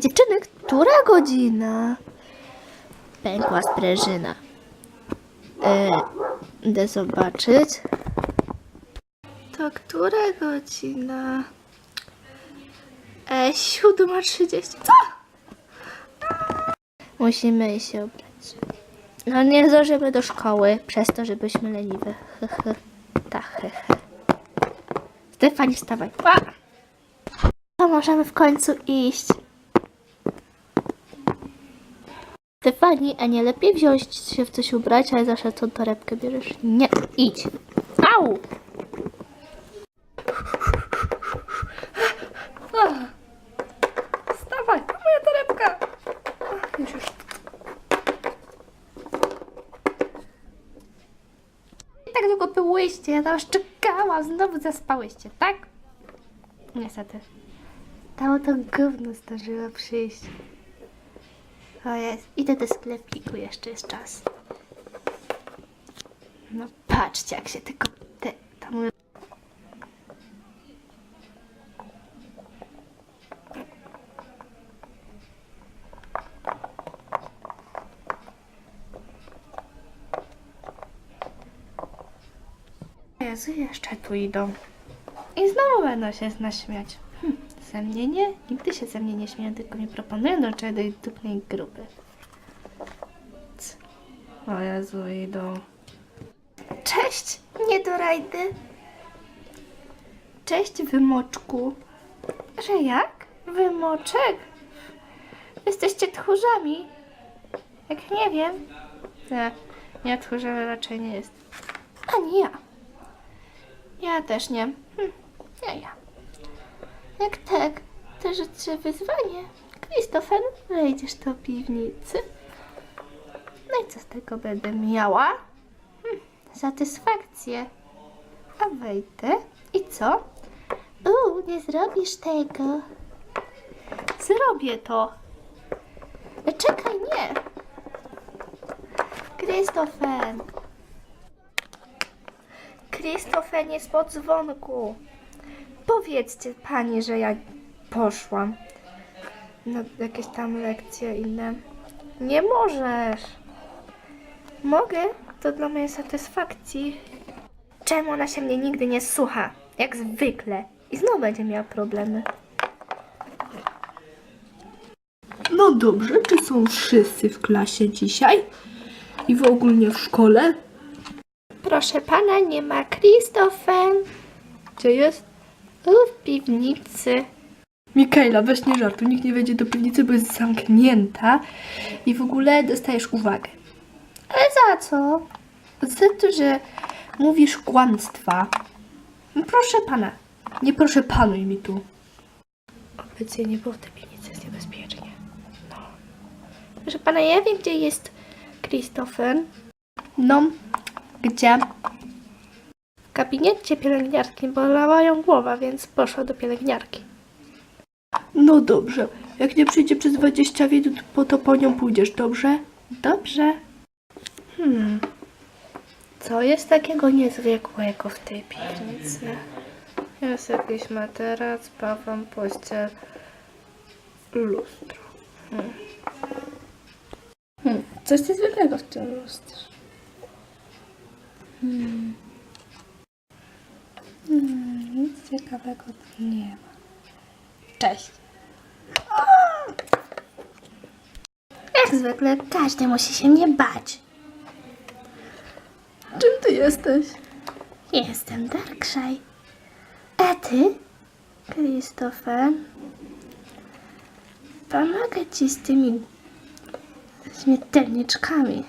Dziewczyny, która godzina? Pękła sprężyna. E, idę zobaczyć. To która godzina? E, siódma trzydzieści. Co? Musimy się ubrać. No nie zdążymy do szkoły, przez to, że byliśmy leniwe. Hehe. Tak, hehe. Stefani, wstawaj. A! To możemy w końcu iść. Stefani, a nie lepiej wziąć się w coś ubrać, ale zawsze tą torebkę bierzesz? Nie, idź. Au! Wstawaj, to moja torebka. Ach, Już, już. I tak długo byłyście, ja tam aż czekałam, znowu zaspałyście, tak? Niestety. Dało to gówno zdążyło przyjść. O jest, idę do sklepiku, jeszcze jest czas. No patrzcie, jak się tylko te, tam... Jezu, jeszcze tu idą. I znowu będą się z nas śmiać. Ze mnie nie? Nigdy się ze mnie nie śmieją, tylko mi proponują do czego dupnej grupy. C- O Jezu, idą. Cześć, nie do rajdy. Cześć, wymoczku. Że jak? Wymoczek? Jesteście tchórzami. Jak nie wiem. Nie, nie tchórzem raczej nie jest. Ani ja. Ja też nie. Hm, nie ja. Jak tak, to życzę wyzwanie. Christopher, wejdziesz do piwnicy. No i co z tego będę miała? Hm, satysfakcję. A wejdę. I co? Uuu, nie zrobisz tego. Zrobię to. Czekaj, nie. Christopher. Christopher nie po dzwonku. Powiedzcie pani, że ja poszłam na jakieś tam lekcje inne. Nie możesz. Mogę? To dla mojej satysfakcji. Czemu ona się mnie nigdy nie słucha? Jak zwykle. I znowu będzie miała problemy. No dobrze, czy są wszyscy w klasie dzisiaj? I w ogóle w szkole? Proszę pana, nie ma Christopher. Gdzie jest? U, w piwnicy. Mikaela, weź nie żartuj, nikt nie wejdzie do piwnicy, bo jest zamknięta i w ogóle dostajesz uwagę. Ale za co? Za to, że mówisz kłamstwa. No Proszę pana, nie proszę panuj mi tu. Obecnie nie było w tej piwnicy, jest niebezpiecznie. No. Proszę pana, ja wiem, gdzie jest Christopher. No, gdzie? W gabinecie pielęgniarki bolała ją głowa, więc poszła do pielęgniarki. No dobrze, jak nie przyjdzie przez 20 minut, po to po nią pójdziesz, dobrze? Dobrze. Hmm. Co jest takiego niezwykłego w tej piwnicy? Jest jakiś materac, pawon, pościel, lustro. Hmm. Hmm. Coś niezwykłego w tym lustrze. Hmm. Hmm. Nic ciekawego tu nie ma. Cześć. Jak zwykle każdy musi się mnie bać. Czym ty jesteś? Jestem Darkshire. A ty? Christopher. Pomogę ci z tymi śmiertelniczkami.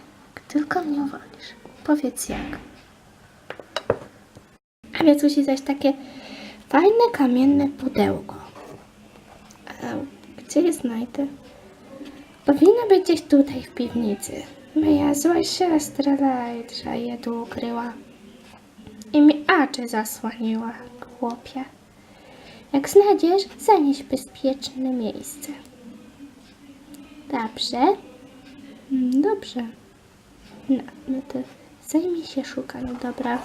Tylko mnie uwolnisz. Powiedz jak. A więc musi zaś takie fajne kamienne pudełko. Gdzie je znajdę? Powinno być gdzieś tutaj w piwnicy. Moja zła siostra Lajdża je tu ukryła. I mi oczy zasłoniła, chłopie. Jak znajdziesz, zanieś bezpieczne miejsce. Dobrze? Mm, Dobrze. No, no to zajmij się szukaniem, dobra.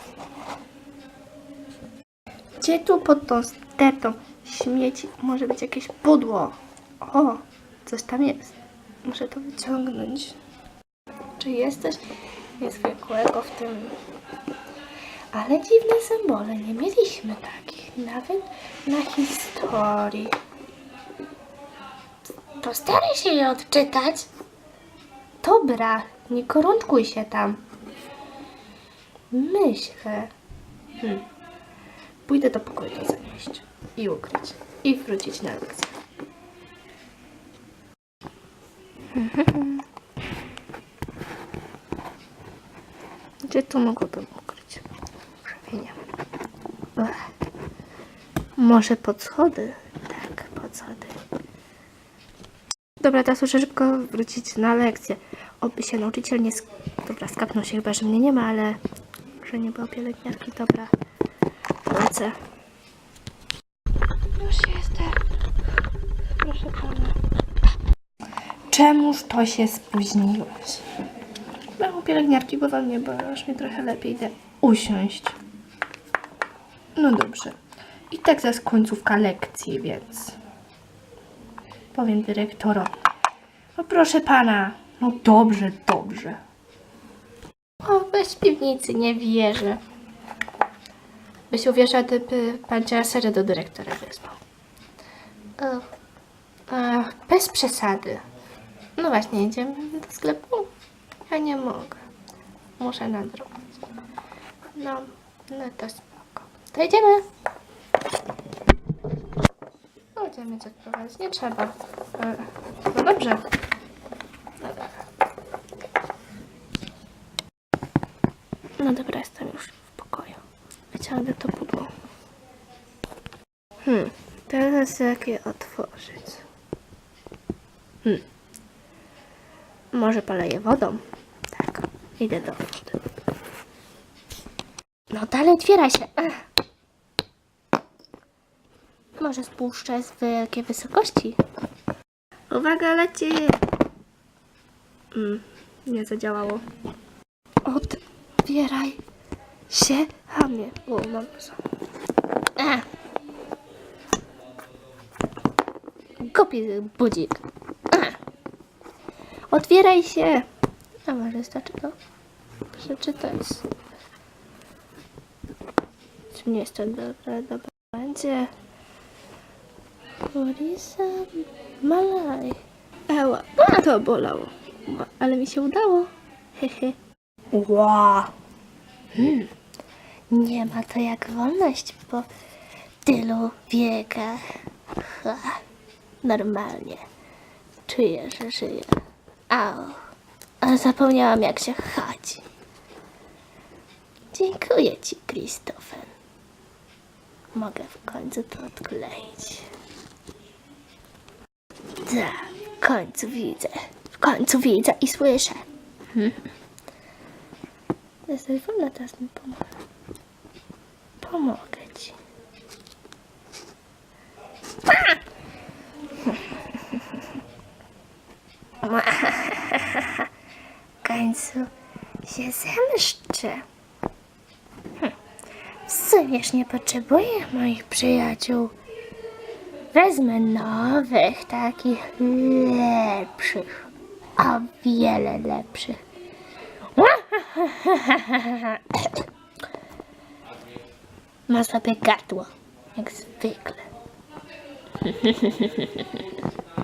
Gdzie tu pod tą stertą śmieci. Może być jakieś pudło. O, coś tam jest. Muszę to wyciągnąć. Czy jest coś niezwykłego w tym? Ale dziwne symbole. Nie mieliśmy takich. Nawet na historii. Postaraj się je odczytać. Dobra, nie korątkuj się tam. Myślę. Hmm. Pójdę do pokoju to zanieść i ukryć. I wrócić na lekcję. Gdzie tu mogłabym ukryć? Prawie. Może pod schody? Tak, pod schody. Dobra, teraz muszę szybko wrócić na lekcję. Oby się nauczyciel nie... Sk- Dobra, skapnął się chyba, że mnie nie ma, ale... Że nie było pielęgniarki, dobra. Lecę. Już jestem. Proszę pana. Czemuż to się spóźniłeś? Mało pielęgniarki było mnie, bo aż mi trochę lepiej idę usiąść. No dobrze. I tak zaraz końcówka lekcji, więc powiem dyrektorowi. No proszę pana. No dobrze, dobrze. O, bez piwnicy, nie wierzę. Byś uwierzyła, gdyby pan cię serio do dyrektora wezwał. O, Ach, bez przesady. No właśnie, idziemy do sklepu? Ja nie mogę. Muszę nadrobić. No, no to spoko. To idziemy. No, idziemy coś prowadzić. Nie trzeba. E, No dobrze. Dobra. No dobra, jestem już w pokoju. Wyciągnę to pudło. Hmm, teraz jak je otworzyć? Hmm. Może poleję wodą? Tak, idę do wody. no dalej otwieraj się. Może spuszczę z wielkiej wysokości. Uwaga, leci! Mm, nie zadziałało. Otwieraj się, hamie. O, mam psa. Głupi budzik. Otwieraj się! A może starczy to przeczytać. Czy nie jest to dobre? Dobra, będzie. Borisa Malaj. Eła, a to bolało. Ale mi się udało. Hehe. Wow. Hmm. Nie ma to jak wolność po tylu wiekach. Ha. Normalnie. Czuję, że żyję. Au. A zapomniałam jak się chodzi. Dziękuję ci, Christopher. Mogę w końcu to odkleić. Tak, w końcu widzę. W końcu widzę i słyszę. Jesteś wolna, teraz mi pomogę. Pomogę ci. W końcu się zemszczę. Hm. W sumie nie potrzebuję moich przyjaciół. Wezmę nowych, takich lepszych. O wiele lepszych. Ma sobie gardło, jak zwykle.